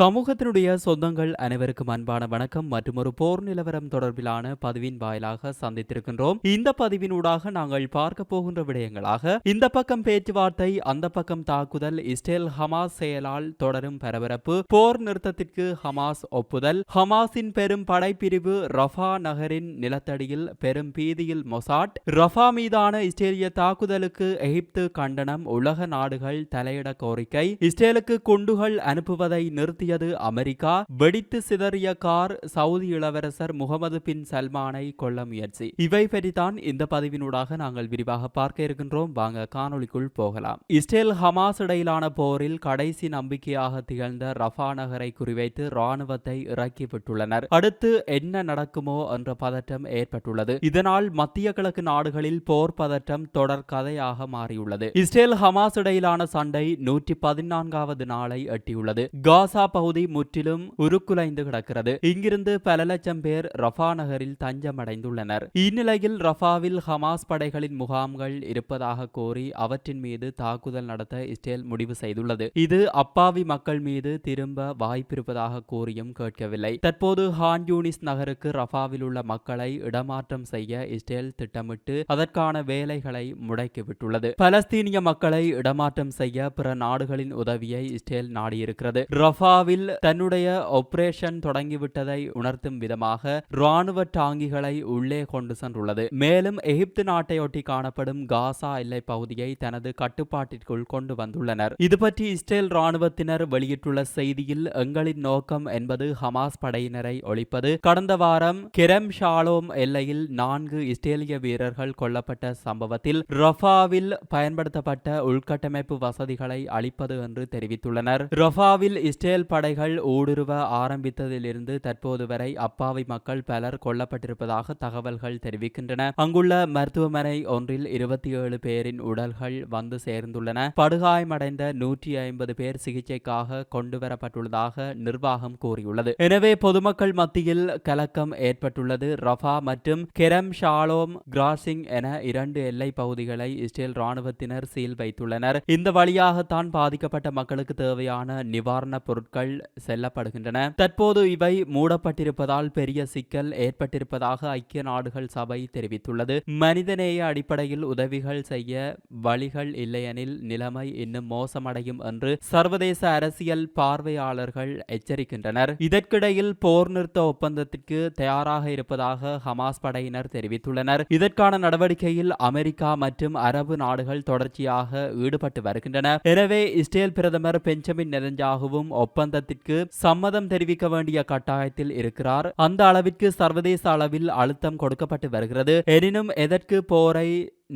சமூகத்தினுடைய சொந்தங்கள் அனைவருக்கும் அன்பான வணக்கம். மற்றும் ஒரு போர் நிலவரம் தொடர்பிலான பதிவின் வாயிலாக சந்தித்திருக்கின்றோம். இந்த பதிவினூடாக நாங்கள் பார்க்க போகின்ற விடயங்களாக இந்த பக்கம் பேச்சுவார்த்தை அந்த பக்கம் தாக்குதல் இஸ்ரேல் ஹமாஸ் செயலால் தொடரும் பரபரப்பு போர் நிறுத்தத்திற்கு ஹமாஸ் ஒப்புதல் ஹமாஸின் பெரும் படைப்பிரிவு ரஃபா நகரின் நிலத்தடியில் பெரும் பீதியில் மொசாட் ரஃபா மீதான இஸ்ரேலிய தாக்குதலுக்கு எகிப்து கண்டனம் உலக நாடுகள் தலையிட கோரிக்கை இஸ்ரேலுக்கு குண்டுகள் அனுப்புவதை நிறுத்தியது அமெரிக்கா. வெடித்து சிதறிய கார் சவுதி இளவரசர் முகமது பின் சல்மானை கொல்ல முயற்சி. இவை பற்றித்தான் இந்த பதிவினூடாக நாங்கள் விரிவாக பார்க்க இருக்கின்றோம். வாங்க காணொலிக்குள் போகலாம். இஸ்ரேல் ஹமாஸ் இடையிலான போரில் கடைசி நம்பிக்கையாக திகழ்ந்த ரஃபா நகரை குறிவைத்து ராணுவத்தை இறக்கிவிட்டுள்ளனர். அடுத்து என்ன நடக்குமோ என்ற பதற்றம் ஏற்பட்டுள்ளது. இதனால் மத்திய கிழக்கு நாடுகளில் போர் பதற்றம் தொடர் கதையாக மாறியுள்ளது. இஸ்ரேல் ஹமாஸ் இடையிலான சண்டை நூற்றி பதினான்காவது நாளை எட்டியுள்ளது. காசா பகுதி முற்றிலும் உருக்குலைந்து கிடக்கிறது. இங்கிருந்து பல லட்சம் பேர் ரஃபா நகரில் தஞ்சமடைந்துள்ளனர். இந்நிலையில் ரஃபாவில் ஹமாஸ் படைகளின் முகாம்கள் இருப்பதாக கோரி அவற்றின் மீது தாக்குதல் நடத்த இஸ்ரேல் முடிவு செய்துள்ளது. இது அப்பாவி மக்கள் மீது திரும்ப வாய்ப்பிருப்பதாக கூறியும் கேட்கவில்லை. தற்போது ஹான் யூனிஸ் நகருக்கு ரஃபாவில் உள்ள மக்களை இடமாற்றம் செய்ய இஸ்ரேல் திட்டமிட்டு அதற்கான வேலைகளை முடக்கிவிட்டுள்ளது. பலஸ்தீனிய மக்களை இடமாற்றம் செய்ய பிற நாடுகளின் உதவியை இஸ்ரேல் நாடியிருக்கிறது. ரஃபா ரஃபாவில் தன்னுடைய ஆபரேஷன் தொடங்கிவிட்டதை உணர்த்தும் விதமாக ராணுவ டாங்கிகளை உள்ளே கொண்டு சென்றுள்ளது. மேலும் எகிப்து நாட்டையொட்டி காணப்படும் காசா எல்லை பகுதியை தனது கட்டுப்பாட்டிற்குள் கொண்டு வந்துள்ளனர். இது பற்றி இஸ்ரேல் ராணுவத்தினர் வெளியிட்டுள்ள செய்தியில் எங்களின் நோக்கம் என்பது ஹமாஸ் படையினரை ஒழிப்பது. கடந்த வாரம் கெரம் ஷாலோம் எல்லையில் நான்கு இஸ்ரேலிய வீரர்கள் கொல்லப்பட்ட சம்பவத்தில் ரஃபாவில் பயன்படுத்தப்பட்ட உள்கட்டமைப்பு வசதிகளை அளிப்பது என்று தெரிவித்துள்ளனர். ரஃபாவில் இஸ்ரேல் படைகள் ஊடுருவ ஆரம்பித்ததிலிருந்து தற்போது வரை அப்பாவி மக்கள் பலர் கொல்லப்பட்டிருப்பதாக தகவல்கள் தெரிவிக்கின்றன. அங்குள்ள மருத்துவமனை ஒன்றில் இருபத்தி ஏழு பேரின் உடல்கள் வந்து சேர்ந்துள்ளன. படுகாயமடைந்த நூற்றி ஐம்பது பேர் சிகிச்சைக்காக கொண்டுவரப்பட்டுள்ளதாக நிர்வாகம் கூறியுள்ளது. எனவே பொதுமக்கள் மத்தியில் கலக்கம் ஏற்பட்டுள்ளது. ரஃபா மற்றும் கெரம் ஷாலோம் கிராசிங் என இரண்டு எல்லை பகுதிகளை இஸ்ரேல் ராணுவத்தினர் சீல் வைத்துள்ளனர். இந்த வழியாகத்தான் பாதிக்கப்பட்ட மக்களுக்கு தேவையான நிவாரணப் பொருட்கள் செல்லப்படுகின்றன. தற்போது இவை மூடப்பட்டிருப்பதால் பெரிய சிக்கல் ஏற்பட்டிருப்பதாக ஐக்கிய நாடுகள் சபை தெரிவித்துள்ளது. மனிதநேய அடிப்படையில் உதவிகள் செய்ய வழிகள் இல்லையெனில் நிலைமை இன்னும் மோசமடையும் என்று சர்வதேச அரசியல் பார்வையாளர்கள் எச்சரிக்கின்றனர். இதற்கிடையில் போர் நிறுத்த ஒப்பந்தத்திற்கு தயாராக இருப்பதாக ஹமாஸ் படையினர் தெரிவித்துள்ளனர். இதற்கான நடவடிக்கையில் அமெரிக்கா மற்றும் அரபு நாடுகள் தொடர்ச்சியாக ஈடுபட்டு வருகின்றன. எனவே இஸ்ரேல் பிரதமர் பெஞ்சமின் நெதஞ்சாகுவும் ஒப்பந்தத்திற்கு சம்மதம் தெரிவிக்க வேண்டிய கட்டாயத்தில் இருக்கிறார். அந்த அளவிற்கு சர்வதேச அளவில் அழுத்தம் கொடுக்கப்பட்டு வருகிறது. எனினும் எதற்கு போரை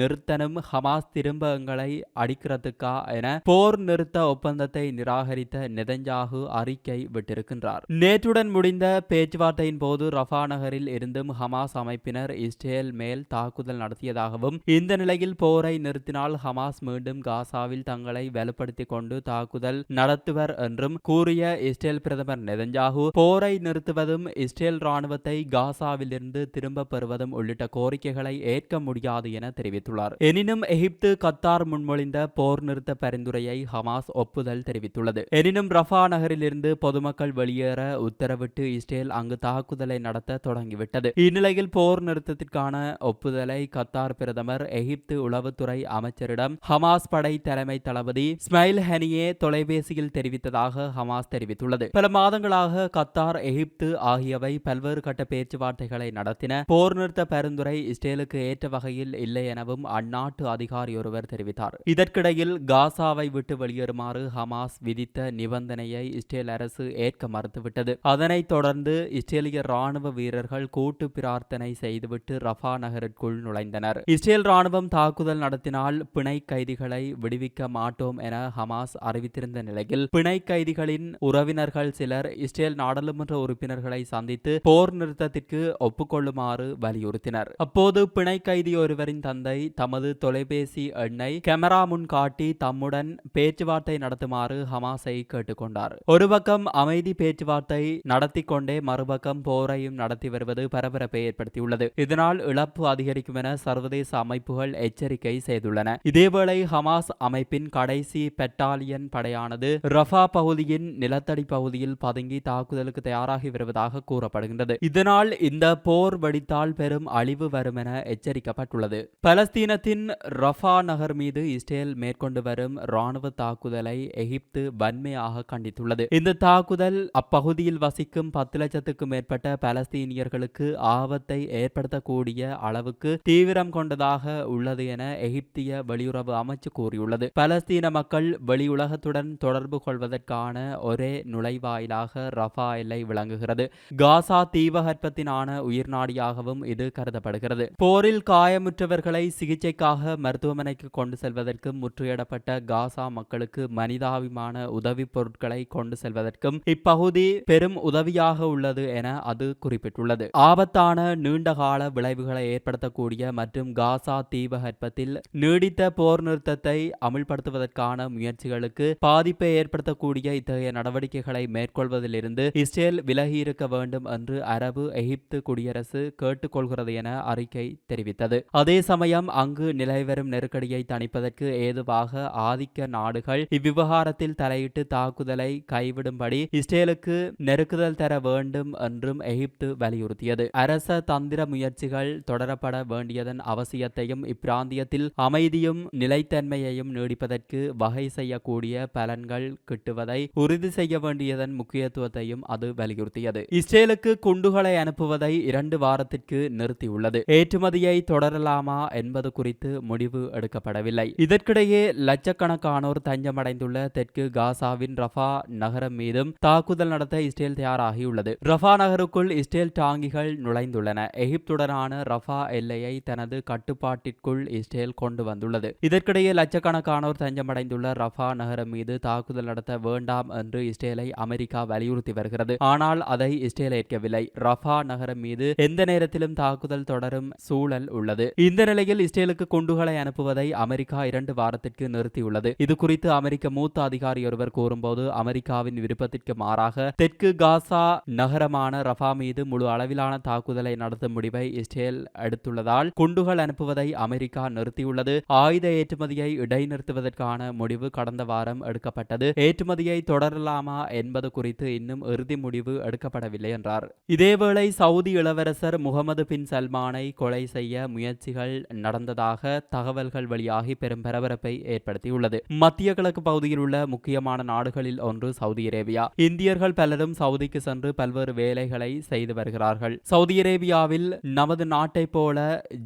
நிறுத்தனும் ஹமாஸ் திரும்ப எங்களை அடிக்கிறதுக்கா என போர் நிறுத்த ஒப்பந்தத்தை நிராகரித்த நெதஞ்சாகு அறிக்கை விட்டிருக்கின்றார். நேற்றுடன் முடிந்த பேச்சுவார்த்தையின் போது ரஃபா நகரில் இருந்தும் ஹமாஸ் அமைப்பினர் இஸ்ரேல் மேல் தாக்குதல் நடத்தியதாகவும் இந்த நிலையில் போரை நிறுத்தினால் ஹமாஸ் மீண்டும் காசாவில் தங்களை வலுப்படுத்திக் கொண்டு தாக்குதல் நடத்துவர் என்றும் கூறிய இஸ்ரேல் பிரதமர் நெதஞ்சாகு போரை நிறுத்துவதும் இஸ்ரேல் ராணுவத்தை காசாவிலிருந்து திரும்ப பெறுவதும் உள்ளிட்ட கோரிக்கைகளை ஏற்க முடியாது என தெரிவித்தார். தெரிவித்துள்ளார். எனினும் எகிப்து கத்தார் முன்மொழிந்த போர் நிறுத்த பரிந்துரையை ஹமாஸ் ஒப்புதல் தெரிவித்துள்ளது. எனினும் ரஃபா நகரிலிருந்து பொதுமக்கள் வெளியேற உத்தரவிட்டு இஸ்ரேல் அங்கு தாக்குதலை நடத்த தொடங்கிவிட்டது. இந்நிலையில் போர் நிறுத்தத்திற்கான ஒப்புதலை கத்தார் பிரதமர் எகிப்து உளவுத்துறை அமைச்சரிடம் ஹமாஸ் படை தலைமை தளபதி ஸ்மைல் ஹனியே தொலைபேசியில் தெரிவித்ததாக ஹமாஸ் தெரிவித்துள்ளது. பல மாதங்களாக கத்தார் எகிப்து ஆகியவை பல்வேறு கட்ட பேச்சுவார்த்தைகளை நடத்தின போர் நிறுத்த பரிந்துரை இஸ்ரேலுக்கு ஏற்ற வகையில் இல்லை என எனவும் அந்நாட்டு அதிகாரி ஒருவர் தெரிவித்தார். இதற்கிடையில் காசாவை விட்டு வெளியேறுமாறு ஹமாஸ் விதித்த நிபந்தனையை இஸ்ரேல் அரசு ஏற்க மறுத்துவிட்டது. அதனைத் தொடர்ந்து இஸ்ரேலிய ராணுவ வீரர்கள் கூட்டு பிரார்த்தனை செய்துவிட்டு ரஃபா நகருக்குள் நுழைந்தனர். இஸ்ரேல் ராணுவம் தாக்குதல் நடத்தினால் பிணை கைதிகளை விடுவிக்க மாட்டோம் என ஹமாஸ் அறிவித்திருந்த நிலையில் பிணை கைதிகளின் உறவினர்கள் சிலர் இஸ்ரேல் நாடாளுமன்ற உறுப்பினர்களை சந்தித்து போர் நிறுத்தத்திற்கு ஒப்புக்கொள்ளுமாறு வலியுறுத்தினர். அப்போது பிணை கைதி ஒருவரின் தந்தை அதிகாரிகளை தமது தொலைபேசி எண்ணை கேமரா முன் காட்டி தம்முடன் பேச்சுவார்த்தை நடத்துமாறு ஹமாஸை கேட்டுக்கொண்டார். ஒரு பக்கம் அமைதி பேச்சுவார்த்தை நடத்தி கொண்டே மறுபக்கம் போரையும் நடத்தி வருவது பரபரப்பை ஏற்படுத்தியுள்ளது. இதனால் இழப்பு அதிகரிக்கும் என சர்வதேச அமைப்புகள் எச்சரிக்கை செய்துள்ளன. இதேவேளை ஹமாஸ் அமைப்பின் கடைசி பெட்டாலியன் படையானது ரஃபா பகுதியின் நிலத்தடி பகுதியில் பதுங்கி தாக்குதலுக்கு தயாராகி வருவதாக கூறப்படுகின்றது. இதனால் இந்த போர் வெடித்தால் பெரும் அழிவு வரும் என எச்சரிக்கப்பட்டுள்ளது. பல பலஸ்தீனத்தின் ரஃபா நகர் மீது இஸ்ரேல் மேற்கொண்டு வரும் ராணுவ தாக்குதலை எகிப்து வன்மையாக கண்டித்துள்ளது. இந்த தாக்குதல் அப்பகுதியில் வசிக்கும் பத்து லட்சத்துக்கும் மேற்பட்ட பலஸ்தீனியர்களுக்கு ஆபத்தை ஏற்படுத்தக்கூடிய அளவுக்கு தீவிரம் கொண்டதாக உள்ளது என எகிப்திய வெளியுறவு அமைச்சு கூறியுள்ளது. பலஸ்தீன மக்கள் வெளியுலகத்துடன் தொடர்பு கொள்வதற்கான ஒரே நுழைவாயிலாக ரஃபா எல்லை விளங்குகிறது. காசா தீபகற்பத்தினான உயிர்நாடியாகவும் இது கருதப்படுகிறது. போரில் காயமுற்றவர்களை சிகிச்சைக்காக மருத்துவமனைக்கு கொண்டு செல்வதற்கும் முற்றுகையிடப்பட்ட காசா மக்களுக்கு மனிதாபிமான உதவிப் பொருட்களை கொண்டு செல்வதற்கும் இப்பகுதி பெரும் உதவியாக உள்ளது என அது குறிப்பிட்டுள்ளது. ஆபத்தான நீண்டகால விளைவுகளை ஏற்படுத்தக்கூடிய மற்றும் காசா தீபகற்பத்தில் நீடித்த போர் நிறுத்தத்தை அமுல்படுத்துவதற்கான முயற்சிகளுக்கு பாதிப்பை ஏற்படுத்தக்கூடிய இத்தகைய நடவடிக்கைகளை மேற்கொள்வதிலிருந்து இஸ்ரேல் விலகியிருக்க வேண்டும் என்று அரபு எகிப்து குடியரசு கேட்டுக்கொள்கிறது என அறிக்கை தெரிவித்தது. அதே சமயம் அங்கு நிலைவரும் நெருக்கடியை தணிப்பதற்கு ஏதுவாக ஆதிக்க நாடுகள் இவ்விவகாரத்தில் தலையிட்டு தாக்குதலை கைவிடும்படி இஸ்ரேலுக்கு நெருக்குதல் தர வேண்டும் என்றும் எகிப்து வலியுறுத்தியது. அரச தந்திர முயற்சிகள் தொடரப்பட வேண்டியதன் அவசியத்தையும் இப்பிராந்தியத்தில் அமைதியும் நிலைத்தன்மையையும் நீடிப்பதற்கு வகை செய்யக்கூடிய பலன்கள் கிட்டுவதை உறுதி செய்ய வேண்டியதன் முக்கியத்துவத்தையும் அது வலியுறுத்தியது. இஸ்ரேலுக்கு குண்டுகளை அனுப்புவதை இரண்டு வாரத்திற்கு நிறுத்தியுள்ளது. ஏற்றுமதியை தொடரலாமா என்பது குறித்து முடிவு எடுக்கப்படவில்லை. இதற்கிடையே லட்சக்கணக்கானோர் தஞ்சமடைந்துள்ள தெற்கு காசாவின் ரஃபா நகரம் மீதும் தாக்குதல் நடத்த இஸ்ரேல் தயாராகியுள்ளது. ரஃபா நகருக்குள் இஸ்ரேல் டாங்கிகள் நுழைந்துள்ளன. எகிப்துடனான ரஃபா எல்லையை தனது கட்டுப்பாட்டிற்குள் இஸ்ரேல் கொண்டு வந்துள்ளது. இதற்கிடையே லட்சக்கணக்கானோர் தஞ்சமடைந்துள்ள ரஃபா நகரம் மீது தாக்குதல் நடத்த வேண்டாம் என்று இஸ்ரேலை அமெரிக்கா வலியுறுத்தி வருகிறது. ஆனால் அதை இஸ்ரேல் ஏற்கவில்லை. ரஃபா நகரம் மீது எந்த நேரத்திலும் தாக்குதல் தொடரும் சூழல் உள்ளது. இந்த நிலையில் இஸ்ரேலுக்கு குண்டுகளை அனுப்புவதை அமெரிக்கா இரண்டு வாரத்திற்கு நிறுத்தியுள்ளது. இது குறித்து அமெரிக்க மூத்த அதிகாரி ஒருவர் கூறும்போது அமெரிக்காவின் விருப்பத்திற்கு மாறாக தெற்கு காசா நகரமான ரஃபா மீது முழு அளவிலான தாக்குதலை நடத்தும் முடிவை இஸ்ரேல் எடுத்துள்ளதால் குண்டுகள் அனுப்புவதை அமெரிக்கா நிறுத்தியுள்ளது. ஆயுத ஏற்றுமதியை இடைநிறுத்துவதற்கான முடிவு கடந்த வாரம் எடுக்கப்பட்டது. ஏற்றுமதியை தொடரலாமா என்பது குறித்து இன்னும் இறுதி முடிவு எடுக்கப்படவில்லை என்றார். இதேவேளை சவுதி இளவரசர் முகமது பின் சல்மானை கொலை செய்ய முயற்சிகள் நடந்ததாக தகவல்கள் வெளியாகி பெரும் பரபரப்பை ஏற்படுத்தியுள்ளது. மத்திய கிழக்கு பகுதியில் உள்ள முக்கியமான நாடுகளில் ஒன்று சவுதி அரேபியா. இந்தியர்கள் பலரும் சவுதிக்கு சென்று பல்வேறு வேலைகளை செய்து வருகிறார்கள். சவுதி அரேபியாவில் நமது நாட்டை போல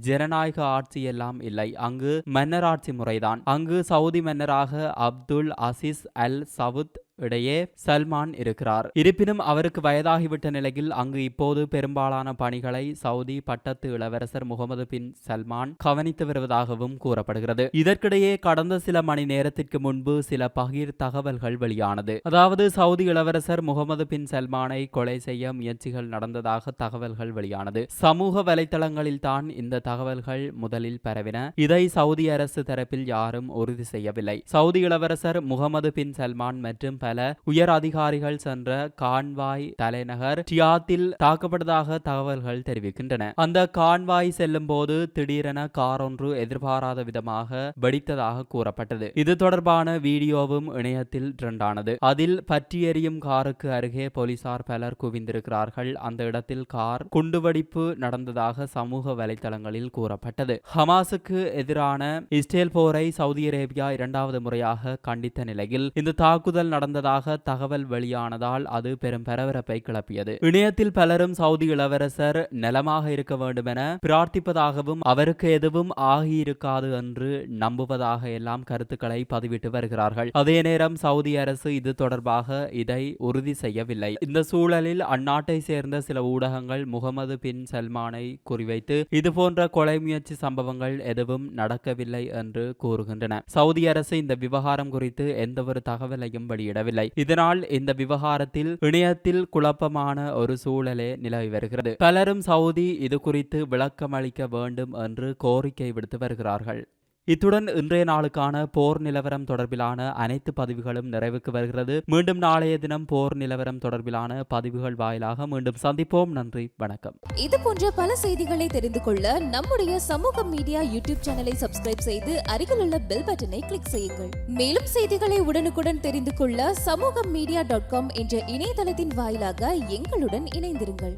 ஜனநாயக ஆட்சி எல்லாம் இல்லை. அங்கு மன்னராட்சி முறைதான். அங்கு சவுதி மன்னராக அப்துல் அசிஸ் அல் சவுத் இடையே சல்மான் இருக்கிறார். இருப்பினும் அவருக்கு வயதாகிவிட்ட நிலையில் அங்கு இப்போது பெரும்பாலான பணிகளை சவுதி பட்டத்து இளவரசர் முகமது பின் சல்மான் கவனித்து வருவதாகவும் கூறப்படுகிறது. இதற்கிடையே கடந்த சில மணி நேரத்திற்கு முன்பு சில பகிர் தகவல்கள் வெளியானது. அதாவது சவுதி இளவரசர் முகமது பின் சல்மானை கொலை செய்ய முயற்சிகள் நடந்ததாக தகவல்கள் வெளியானது. சமூக வலைதளங்களில் தான் இந்த தகவல்கள் முதலில் பரவின. இதை சவுதி அரசு தரப்பில் யாரும் உறுதி செய்யவில்லை. சவுதி இளவரசர் முகமது பின் சல்மான் மற்றும் பல பல உயர் அதிகாரிகள் சென்ற கான்வாய் தலைநகர் டியாத்தில் தாக்கப்பட்டதாக தகவல்கள் தெரிவிக்கின்றன. அந்த கான்வாய் செல்லும் போது திடீரென கார் ஒன்று எதிர்பாராத விதமாக வெடித்ததாக கூறப்பட்டது. இது தொடர்பான வீடியோவும் இணையத்தில் ட்ரெண்டானது. அதில் பற்றியெறியும் காருக்கு அருகே போலீசார் பலர் குவிந்திருக்கிறார்கள். அந்த இடத்தில் கார் குண்டுவெடிப்பு நடந்ததாக சமூக வலைதளங்களில் கூறப்பட்டது. ஹமாஸுக்கு எதிரான இஸ்ரேல் போரை சவுதி அரேபியா இரண்டாவது முறையாக கண்டித்த நிலையில் இந்த தாக்குதல் நடந்த நடந்ததாக தகவல் வெளியானதால் அது பெரும் பரபரப்பை கிளப்பியது. இணையத்தில் பலரும் சவுதி இளவரசர் நலமாக இருக்க வேண்டும் என பிரார்த்திப்பதாகவும் அவருக்கு எதுவும் ஆகியிருக்காது என்று நம்புவதாக எல்லாம் கருத்துக்களை பதிவிட்டு வருகிறார்கள். அதே நேரம் சவுதி அரசு இது தொடர்பாக இதை உறுதி செய்யவில்லை. இந்த சூழலில் அந்நாட்டை சேர்ந்த சில ஊடகங்கள் முகமது பின் சல்மானை குறிவைத்து இதுபோன்ற கொலை முயற்சி சம்பவங்கள் எதுவும் நடக்கவில்லை என்று கூறுகின்றன. சவுதி அரசு இந்த விவகாரம் குறித்து எந்தவொரு தகவலையும் வெளியிட ஏற்படவில்லை இதனால் இந்த விவகாரத்தில் இணையத்தில் குழப்பமான ஒரு சூழலே நிலவி வருகிறது. பலரும் சவுதி இது குறித்து விளக்கம் அளிக்க வேண்டும் என்று கோரிக்கை விடுத்து வருகிறார்கள். இத்துடன் இன்றைய நாளுக்கான போர் நிலவரம் தொடர்பிலான அனைத்து பதிவுகளும் நிறைவுக்கு வருகிறது. மீண்டும் நாளைய தினம் போர் நிலவரம் தொடர்பிலான பதிவுகள் வாயிலாக மீண்டும் சந்திப்போம். நன்றி வணக்கம். இது போன்ற பல செய்திகளை தெரிந்து கொள்ள நம்முடைய சமூக மீடியா யூடியூப் சேனலை சப்ஸ்கிரைப் செய்து அருகிலுள்ள பெல் பட்டனை கிளிக் செய்யுங்கள். மேலும் செய்திகளை உடனுக்குடன் தெரிந்து கொள்ள சமூக மீடியா டாட் காம் என்ற இணையதளத்தின் வாயிலாக எங்களுடன் இணைந்திருங்கள்.